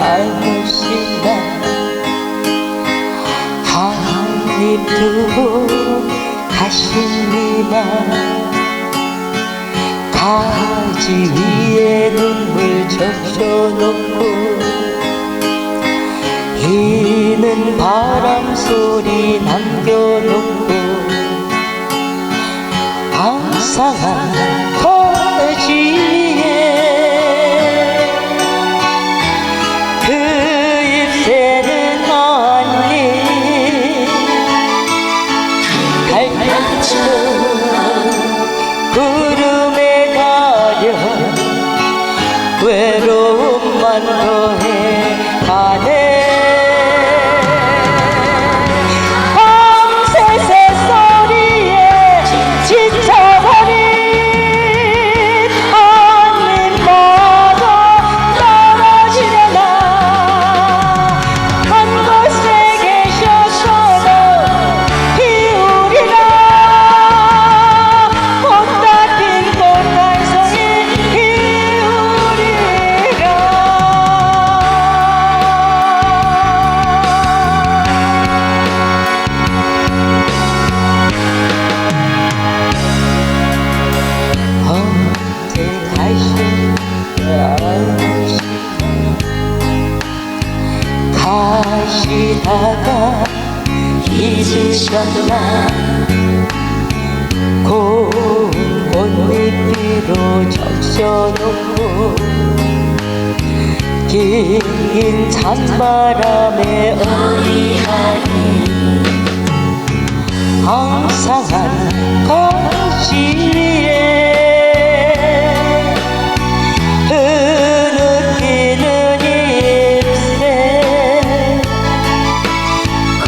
알못이나 한입 두고 가십니다. 가지 위에 눈물 적셔놓고 이는 바람 소리 남겨놓고 항상 한 구름에 가려 외로움만 가시다가 잊으셨나 고운 꽃잎으로 적셔놓고 긴 찬바람에 어리하니. 항상 한 거지 위에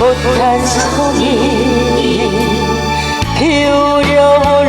도도한 손이 비우려온